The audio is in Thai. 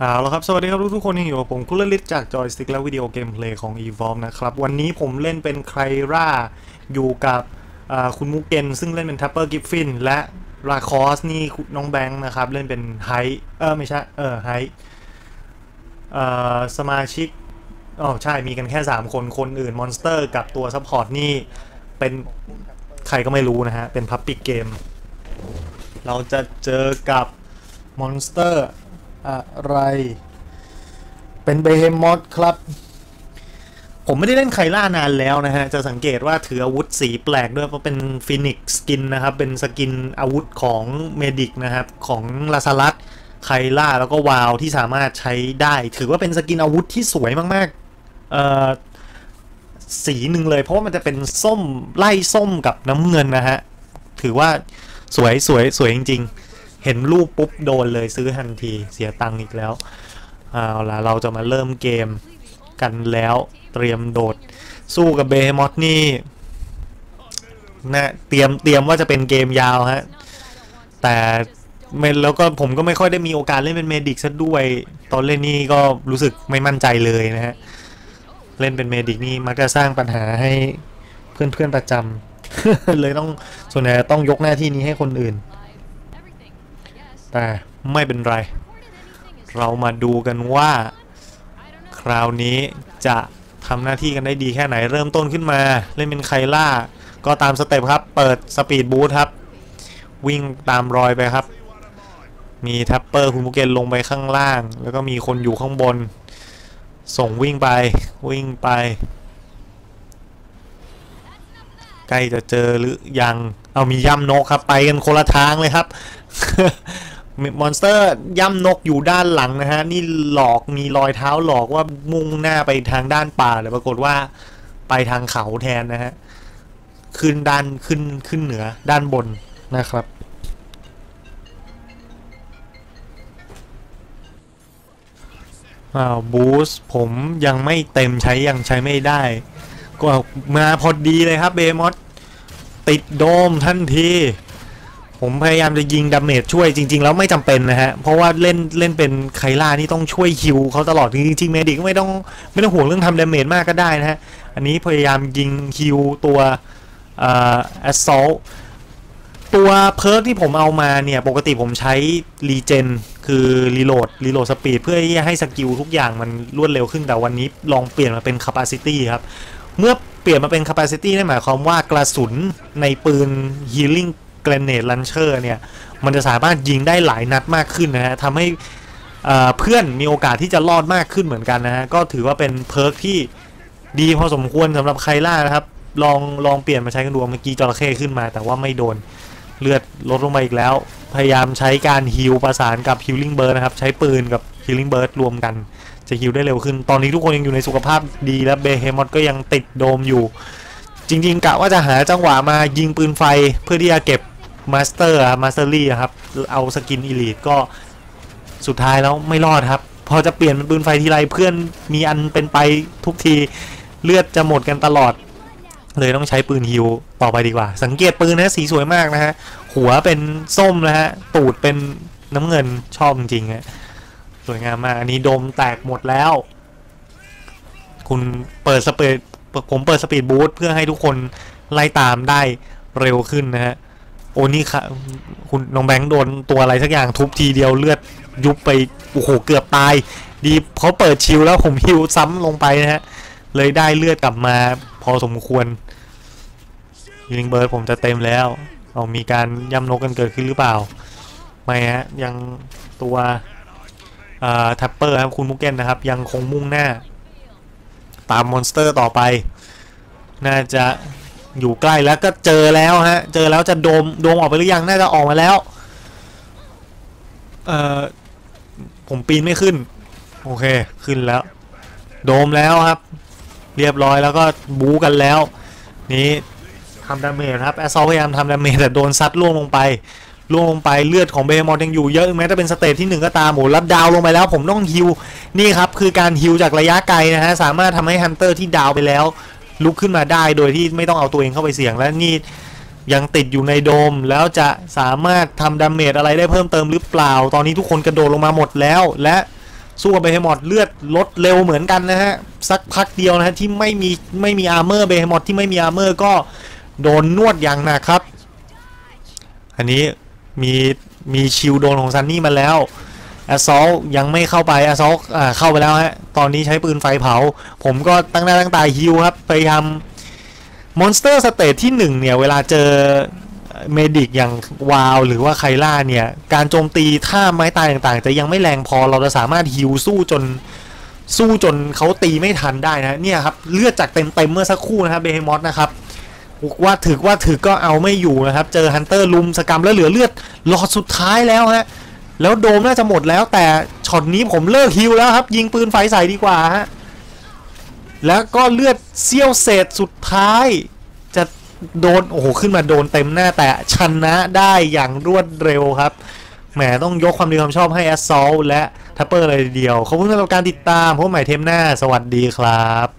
เอาละครับ สวัสดีครับทุกๆคนยังอยู่กับผมคุลลิตจากจอยสติ๊กและวิดีโอเกมเพลย์ของ Evolve นะครับ วันนี้ผมเล่นเป็นไครร่าอยู่กับคุณมุกเกนซึ่งเล่นเป็นทัพเปอร์กิฟฟินและราคอสนี่น้องแบงค์นะครับ เล่นเป็นไฮเออไม่ใช่ เออไฮเออสมาชิกอ๋อใช่มีกันแค่ 3 คนคนอื่นมอนสเตอร์กับตัวซัพพอร์ตนี่ เป็นใครก็ไม่รู้นะฮะ เป็นพับปิกเกม เราจะเจอกับมอนสเตอร์ อะไร เป็นเบเฮมอสครับ ผมไม่ได้เล่นไคล่านานแล้วนะฮะ จะสังเกตว่าถืออาวุธสีแปลกด้วยเพราะเป็นฟินิกสกินนะครับ เป็นสกินอาวุธของเมดิกนะครับ ของลาซารัสไคล่าแล้วก็วาวที่สามารถใช้ได้ ถือว่าเป็นสกินอาวุธที่สวยมากๆเอ่อสีหนึ่งเลย เพราะว่ามันจะเป็นส้มไล่ส้มกับน้ำเงินนะฮะ ถือว่าสวยสวยสวยจริง ๆ เห็นรูปปุ๊บโดนเลยซื้อทันทีเสียตังค์อีกแล้วเอาล่ะเราจะมาเริ่มเกมกันแล้วเตรียมโดดสู้กับเบฮมอตนี่นะเตรียมเตรียมว่าจะเป็นเกมยาวฮะแต่แล้วก็ผมก็ไม่ค่อยได้มีโอกาสเล่นเป็นเมดิกซะด้วย ตอนเล่นนี่ก็รู้สึกไม่มั่นใจเลยนะฮะเล่นเป็นเมดิกนี่มักจะสร้างปัญหาให้เพื่อนๆประจำเลยต้องส่วนใหญ่ต้องยกหน้าที่นี้ให้คนอื่น แต่ไม่เป็นไร เรามาดูกันว่า คราวนี้จะทำหน้าที่กันได้ดีแค่ไหนเริ่มต้นขึ้นมา เล่นเป็นไคล่า ก็ตามสเต็ปครับ เปิดสปีดบูทครับ วิ่งตามรอยไปครับ มีแท็ปเปอร์คุณมุกเกนลงไปข้างล่าง แล้วก็มีคนอยู่ข้างบน ส่งวิ่งไปวิ่งไปใกล้จะเจอหรือยัง เอามีย่ำนกครับ ไปกันคนละทางเลยครับ มอนสเตอร์ย่ำนกอยู่ด้านหลังนะฮะ นี่หลอกมีรอยเท้าหลอกว่ามุ่งหน้าไปทางด้านป่าแต่ปรากฏว่าไปทางเขาแทนนะฮะ ขึ้นด้านขึ้นขึ้นเหนือด้านบนนะครับอ้าวบูสผมยังไม่เต็มใช้ยังใช้ไม่ได้ ก็มาพอดีเลยครับเบมอสติดโดมทันที ผมพยายามจะยิงดาเมจช่วยจริง ๆ แล้วไม่จำเป็นนะฮะ เพราะว่าเล่นเล่นเป็นไคล่านี่ต้องช่วยฮิวเขาตลอดจริงๆเมดิกไม่ต้องไม่ต้องห่วงเรื่องทำดาเมจมากก็ได้นะฮะ อันนี้พยายามยิงฮิวตัวเอ่อ assault ตัวเพิร์กที่ผมเอามาเนี่ย ปกติผมใช้รีเจนคือรีโหลดรีโหลดสปีดเพื่อที่จะให้สกิลทุกอย่างมันรวดเร็วขึ้นแต่วันนี้ลองเปลี่ยนมาเป็น capacity ครับ เมื่อเปลี่ยนมาเป็น capacity นั่นหมายความว่ากระสุนในปืน healing grenade launcher เนี่ย มันจะสามารถยิงได้หลายนัดมากขึ้นนะฮะทำให้เอ่อเพื่อนมีโอกาสที่จะรอดมากขึ้นเหมือนกันนะฮะ ก็ถือว่าเป็นเพิร์กที่ดีพอสมควรสำหรับใครล่านะครับ ลองลองเปลี่ยนมาใช้กันดูเมื่อกี้จระเข้ขึ้นมา แต่ว่าไม่โดนเลือดลดลงมาอีกแล้ว พยายามใช้การฮิลประสานกับฮิลลิ่งเบิร์ดนะครับ ใช้ปืนกับฮิลลิ่งเบิร์ดรวมกัน จะฮิลได้เร็วขึ้น ตอนนี้ทุกคนยังอยู่ในสุขภาพดีและเบเฮมอตก็ยังติดโดมอยู่ จริงๆกะว่าจะหาจังหวะมายิงปืนไฟเพื่อที่จะเก็บมาสเตอร์มาสเตอรี่ครับ เอาสกินอีลีทก็สุดท้ายแล้วไม่รอดครับ พอจะเปลี่ยนเป็นปืนไฟทีไรเพื่อนมีอันเป็นไปทุกทีเลือดจะหมดกันตลอด เลยต้องใช้ปืนฮิวต่อไปดีกว่า สังเกตปืนนะสีสวยมากนะฮะ หัวเป็นส้มนะฮะ ตูดเป็นน้ำเงินชอบจริงๆฮะสวยงามมาก อันนี้โดมแตกหมดแล้ว คุณเปิดสเปด ผมเปิดสปีดบูทเพื่อให้ทุกคนไล่ตามได้เร็วขึ้นนะฮะ โอ้นี่ค่ะ คุณน้องแบงค์โดนตัวอะไรสักอย่างทุบทีเดียวเลือดยุบไป โอ้โห เกือบตาย ดีเขาเปิดชิลแล้วผมฮิวซ้ำลงไปนะฮะ เลยได้เลือดกลับมาพอสมควรยิงเบิร์ดผมจะเต็มแล้วเอามีการย่ำนกกันเกิดขึ้นหรือเปล่า ไม่ฮะ ยังตัวทัปเปอร์ครับคุณมุกเกนนะครับ ยังคงมุ่งหน้า ตามมอนสเตอร์ต่อไป น่าจะอยู่ใกล้แล้วก็เจอแล้วฮะ เจอแล้วจะโดมโดมออกไปหรือยัง น่าจะออกมาแล้ว เอ่อ ผมปีนไม่ขึ้น โอเค ขึ้นแล้ว โดมแล้วครับ เรียบร้อยแล้วก็บู๊กันแล้ว นี้ทำดาเมจครับ แอสซอลพยายามทำดาเมจแต่โดนซัดล่วงลงไป ล่วงลงไปเลือดของเบมอดยังอยู่เยอะแม้จะเป็นสเตจที่ 1 ก็ตามโหรับดาวลงไปแล้ว ผมต้องฮิวนี่ครับคือการฮิวจากระยะไกลนะฮะสามารถทำให้ฮันเตอร์ที่ดาวไปแล้ว ลุกขึ้นมาได้โดยที่ไม่ต้องเอาตัวเองเข้าไปเสี่ยงและนี่ยังติดอยู่ในโดมแล้วจะสามารถทำดาเมจอะไรได้เพิ่มเติมหรือเปล่า ตอนนี้ทุกคนกระโดดลงมาหมดแล้ว และสู้กับเบฮมอดเลือดลดเร็วเหมือนกันนะฮะ สักพักเดียวนะฮะ ที่ไม่มีไม่มีอาร์เมอร์เบฮมอดที่ไม่มีอาร์เมอร์ก็โดนนวดอย่างหนักครับ อันนี้ มีมีชิลโดนของซันนี่มาแล้วแอสซอลยังไม่เข้าไปแอสซอลอ่าเข้าไปแล้วฮะ ตอนนี้ใช้ปืนไฟเผา ผมก็ตั้งหน้าตั้งตาฮิวครับ พยายามมอนสเตอร์สเตจที่ 1 เนี่ย เวลาเจอเมดิกอย่างวาวหรือว่าไคล่าเนี่ย การโจมตีท่าไม้ตายต่างๆ จะยังไม่แรงพอเราจะสามารถฮิวสู้จนสู้จนเขาตีไม่ทันได้นะ เนี่ยครับ เลือดจากเต็มๆเมื่อสักครู่นะครับเบเฮมอสนะครับ ว่าถึกว่าถึกก็เอาไม่อยู่นะครับ เจอฮันเตอร์ลุมสกรรมแล้วเหลือเลือดหลอดสุดท้ายแล้วฮะแล้วโดมน่าจะหมดแล้ว แต่ช็อตนี้ผมเลิกฮิวแล้วครับ ยิงปืนไฟใส่ดีกว่าฮะแล้วก็เลือดเสี้ยวเศษสุดท้าย จะโดนโอ้โหขึ้นมาโดนเต็มหน้าแต่ชนะได้อย่างรวดเร็วครับแหมต้องยกความดีความชอบให้ a s s a u l t และทัปเปอร์เลยเดียวขอบคุณสำหรับการติดตามพบใหม่เทมหน้า สวัสดีครับ